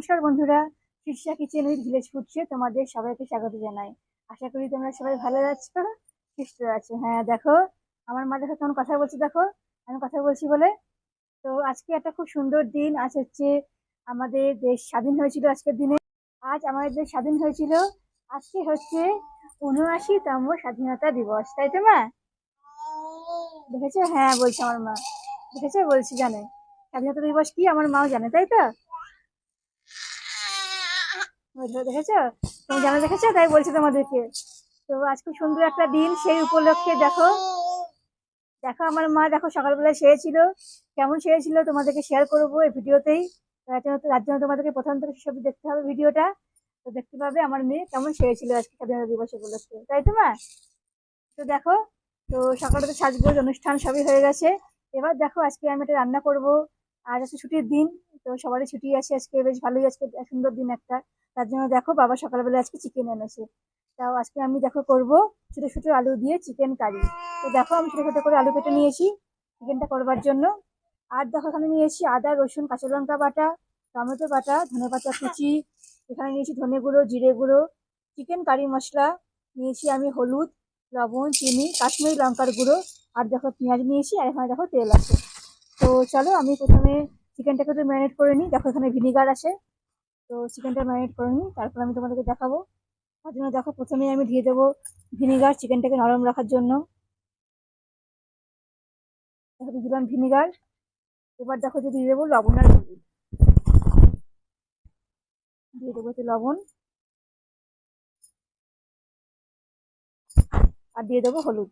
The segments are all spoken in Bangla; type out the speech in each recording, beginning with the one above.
নমস্কার বন্ধুরা শীর্ষা কিচেন উইথ ভিলেজ ফুডসে তোমাদের সবাইকে স্বাগত জানাই। আশা করি তোমরা সবাই ভালো আছো, সুস্থ আছো। হ্যাঁ দেখো, আমার মা দেখো কেমন কথা বলছে, দেখো, আমি কথা বলছি বলে। তো আজকে একটা খুব সুন্দর দিন, আজ হচ্ছে আমাদের দেশ স্বাধীন হয়েছিল আজকের দিনে। আজ আমাদের দেশ স্বাধীন হয়েছিল, আজকে হচ্ছে উনআশিতম স্বাধীনতা দিবস, তাই তো মা? দেখেছ? হ্যাঁ বলছে আমার মা। দেখেছ? বলছি জানে। স্বাধীনতা দিবস কি? আমার মাও জানে, তাই তো? দেখেছ? তুমি জানা দেখেছ? তাই বলছি তোমাদেরকে। তো আজ খুব সুন্দর একটা দিন সেই উপলক্ষে দেখো। দেখো আমার মা, দেখো সকালবেলা সেরেছিল কেমন সেরেছিল তোমাদেরকে শেয়ার করব এই ভিডিওতেই। তার জন্য তোমাদেরকে প্রথম থেকে সব দেখতে হবে ভিডিওটা। তো দেখতে পাবে আমার মেয়ে কেমন সেরেছিল আজকে স্বাধীনতা দিবস উপলক্ষে, তাই তো মা? তো দেখো, তো সকালে তো সাজগোজ, অনুষ্ঠান সবই হয়ে গেছে। এবার দেখো আজকে আমি একটা রান্না করব। আজ আজকে ছুটির দিন, তো সবারই ছুটি আছে আজকে, বেশ ভালোই আজকে সুন্দর দিন একটা। তার জন্য দেখো বাবা সকালবেলা আজকে চিকেন এনেছে। তাও আজকে আমি দেখো করব ছোটো ছোটো আলু দিয়ে চিকেন কারি তো দেখো আমি ছোটো ছোটো করে আলু কেটে নিয়েছি চিকেনটা করবার জন্য। আর দেখো এখানে নিয়েছি আদা, রসুন, কাঁচা লঙ্কা বাটা, টমেটো বাটা, ধনে পাতা কুচি। এখানে নিয়েছি ধনে গুঁড়ো, জিরে গুঁড়ো চিকেন কারি মশলা। নিয়েছি আমি হলুদ, লবণ, চিনি, কাশ্মীরি লঙ্কার গুঁড়ো। আর দেখো পেঁয়াজ নিয়েছি আর এখানে দেখো তেল আছে। তো চলো আমি প্রথমে চিকেনটাকে একটু ম্যারিনেট করে নিই। দেখো এখানে ভিনিগার আছে। তো চিকেনটা ম্যারিনেট করে নিই, তারপর আমি তোমাদেরকে দেখাবো। তার জন্য দেখো প্রথমে আমি দিয়ে দেবো ভিনিগার চিকেনটাকে নরম রাখার জন্য। দিলাম ভিনিগার এবার দেখো যে দিয়ে দেবো লবণ আর দিয়ে দেবো একটু লবণ। আর দিয়ে দেবো হলুদ।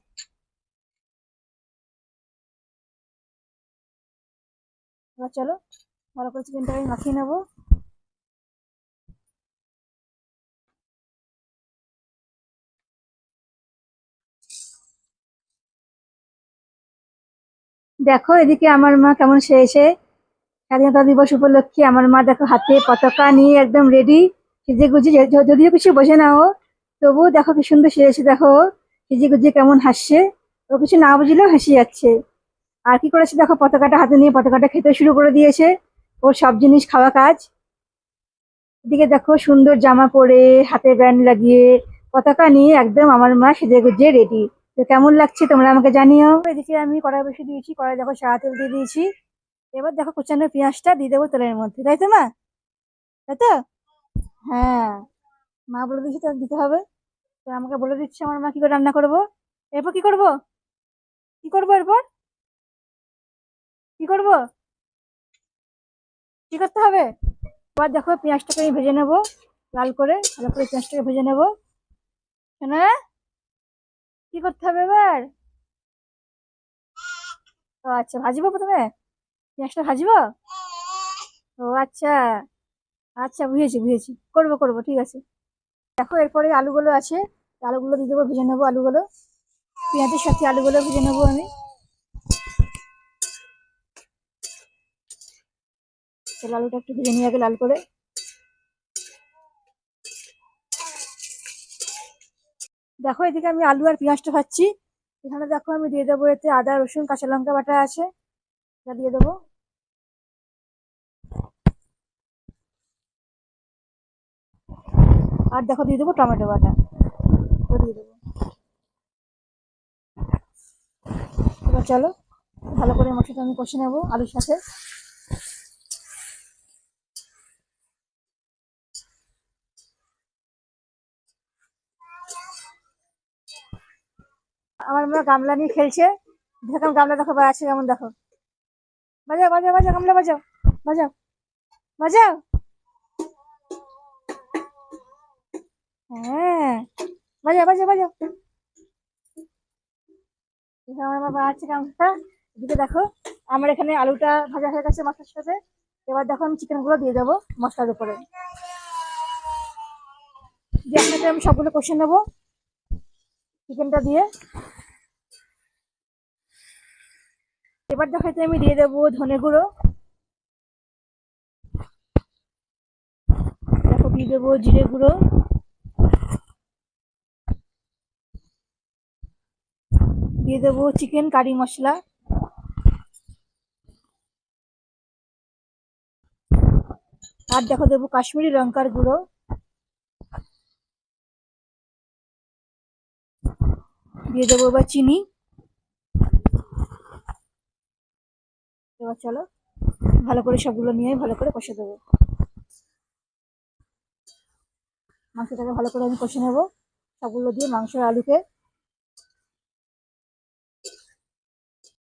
এবার চলো ভালো করে চিকেনটাকে মাখিয়ে নেব। দেখো, এদিকে আমার মা কেমন সেরেছে স্বাধীনতা দিবস উপলক্ষে আমার মা দেখো হাতে পতাকা নিয়ে একদম রেডি সেজে গুজে যদিও কিছু বোঝে না ও, তবুও দেখো কি সুন্দর সেরেছে দেখো। সেজে গুজে কেমন হাসছে। ও কিছু না বুঝলেও হেসে যাচ্ছে। আর কি করেছে দেখো, পতাকাটা হাতে নিয়ে পতাকাটা খেতে শুরু করে দিয়েছে। ওর সব জিনিস খাওয়া কাজ। এদিকে দেখো সুন্দর জামা পরে হাতে ব্যান্ড লাগিয়ে পতাকা নিয়ে একদম আমার মা সেজে গুজে রেডি তো কেমন লাগছে তোমরা আমাকে জানিও। এদিকে আমি কড়াই বসে দিয়েছি, কড়াই দেখো সাদা তেল দিয়ে দিয়েছি। এবার দেখো কুচানো পেঁয়াজটা দিয়ে দেবো তেলের মধ্যে, তাই তো মা? তাই তো? হ্যাঁ মা বলে দিয়েছি তো দিতে হবে। তো আমাকে বলে দিচ্ছে আমার মা কি করে রান্না করব। এরপর কি করব? কি করব এরপর? কি করব? কি করতে হবে? এবার দেখো পেঁয়াজটাকে আমি ভেজে নেব, লাল করে ভালো করে পেঁয়াজটাকে ভেজে নেব। শোনা? কি করতে হবে এবার? ও আচ্ছা ভাজবো প্রথমে? পেঁয়াজটা ভাজবো? ও আচ্ছা আচ্ছা বুঝেছি বুঝেছি। করব করব, ঠিক আছে। দেখো, এরপরে আলুগুলো আছে। আলুগুলো দিয়ে দেবো, ভেজে নেব আলুগুলো। পেঁয়াজের সাথে আলুগুলো ভেজে নেব আমি। আলুটা একটু ভেজে নিয়ে আগে লাল করে। দেখো এদিকে আমি আলু আর পেঁয়াজটা ভাজছি এখানে দেখো আমি দিয়ে দেবো এতে আদা, রসুন, কাঁচা লঙ্কা বাটা আছে। এটা দিয়ে দেবো। আর দেখো দিয়ে দেবো টমেটো বাটা। দিয়ে দেবো। এবার চলো, ভালো করে মশলাটা আমি কষে নেব আলুর সাথে। আমার মা গামলা নিয়ে খেলছে। দেখো গামলা দেখো আছে কেমন দেখো। বাজাও বাজাও বাজাও, গামলা বাজাও বাজাও বাজাও। হ্যাঁ বাজাও বাজাও বাজাও। আমার মা বাড়াচ্ছে গামলাটা। এদিকে দেখো, আমার এখানে আলুটা ভাজা হয়ে গেছে মশলার সাথে। এবার দেখো আমি চিকেনগুলো দিয়ে দেবো মশলার উপরে। দিয়ে আপনাকে আমি সবগুলো কষে নেব চিকেনটা দিয়ে। এবার দেখো এতে আমি দিয়ে দেবো ধনে গুঁড়ো। দেখো, দিয়ে দেবো জিরে গুঁড়ো। দিয়ে দেবো চিকেন কারি মশলা। আর দেখো, দেবো কাশ্মীরি লঙ্কার গুঁড়ো। দিয়ে দেবো এবার চিনি। এবার চলো, ভালো করে সবগুলো নিয়ে ভালো করে কষে দেবো। মাংসটাকে ভালো করে আমি কষে নেব, সবগুলো দিয়ে মাংস আলুকে।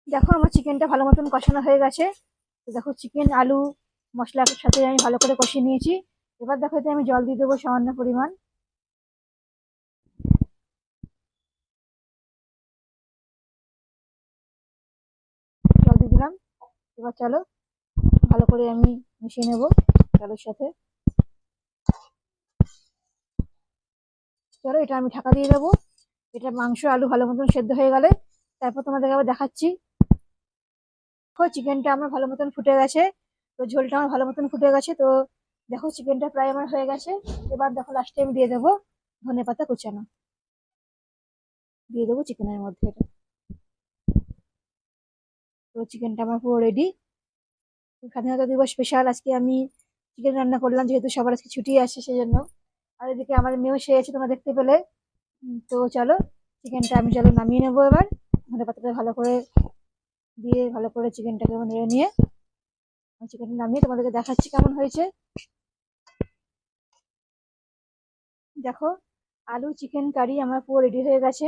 দেখো আমার চিকেনটা ভালো মতন কষানো হয়ে গেছে। দেখো চিকেন, আলু, মশলার সাথে আমি ভালো করে কষিয়ে নিয়েছি। এবার দেখো এতে আমি জল দিয়ে দেবো সামান্য পরিমাণ জল দিয়ে দিলাম এবার চলো, ভালো করে আমি মিশিয়ে নেব চালের সাথে। চলো, এটা আমি ঢাকা দিয়ে দেবো। এটা মাংস, আলু ভালো মতন সেদ্ধ হয়ে গেলে তারপর তোমাদেরকে আবার দেখাচ্ছি। দেখো, চিকেনটা আমার ভালো মতন ফুটে গেছে। তো ঝোলটা আমার ভালো মতন ফুটে গেছে। তো দেখো, চিকেনটা প্রায় আমার হয়ে গেছে। এবার দেখো লাস্টে আমি দিয়ে দেবো ধনে পাতা কুচানো। দিয়ে দেবো চিকেনের মধ্যে এটা। তো চিকেনটা আমার পুরো রেডি স্বাধীনতা দিবস স্পেশাল আজকে আমি চিকেন রান্না করলাম, যেহেতু সবার আজকে ছুটি আছে সেজন্য। আর এদিকে আমার মেয়েও সে আছে, তোমরা দেখতে পেলে। তো চলো চিকেনটা আমি চলো নামিয়ে নেব এবার। ধনে পাতাটা ভালো করে দিয়ে, ভালো করে চিকেনটাকে নেড়ে নিয়ে আমি চিকেনটা নামিয়ে তোমাদেরকে দেখাচ্ছি কেমন হয়েছে। দেখো, আলু চিকেন কারি আমার পুরো রেডি হয়ে গেছে।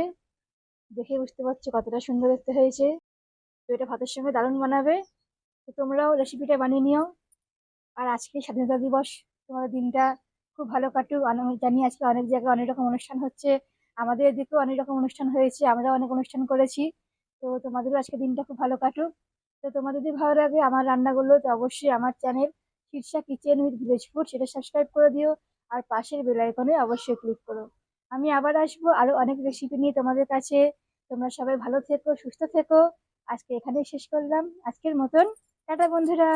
দেখে বুঝতে পারছ কতটা সুন্দর দেখতে হয়েছে। তো এটা ভাতের সঙ্গে দারুণ বানাবে। তো তোমরাও রেসিপিটা বানিয়ে নিও। আর আজকে স্বাধীনতা দিবস, তোমাদের দিনটা খুব ভালো কাটুক। জানি আজকে অনেক জায়গায় অনেক রকম অনুষ্ঠান হচ্ছে। আমাদের এদিকেও অনেক রকম অনুষ্ঠান হয়েছে, আমরাও অনেক অনুষ্ঠান করেছি। তো তোমাদেরও আজকে দিনটা খুব ভালো কাটুক। তো তোমাদের যদি ভালো লাগে আমার রান্নাগুলো, তো অবশ্যই আমার channel Shirsha kitchen with village food সেটা সাবস্ক্রাইব করে দিও। আর পাশের বেল আইকনে অবশ্যই ক্লিক করো। আমি আবার আসব আরও অনেক রেসিপি নিয়ে তোমাদের কাছে। তোমরা সবাই ভালো থেকো, সুস্থ থেকো। আজকে এখানে শেষ করলাম। আজকের মতন টাটা বন্ধুরা।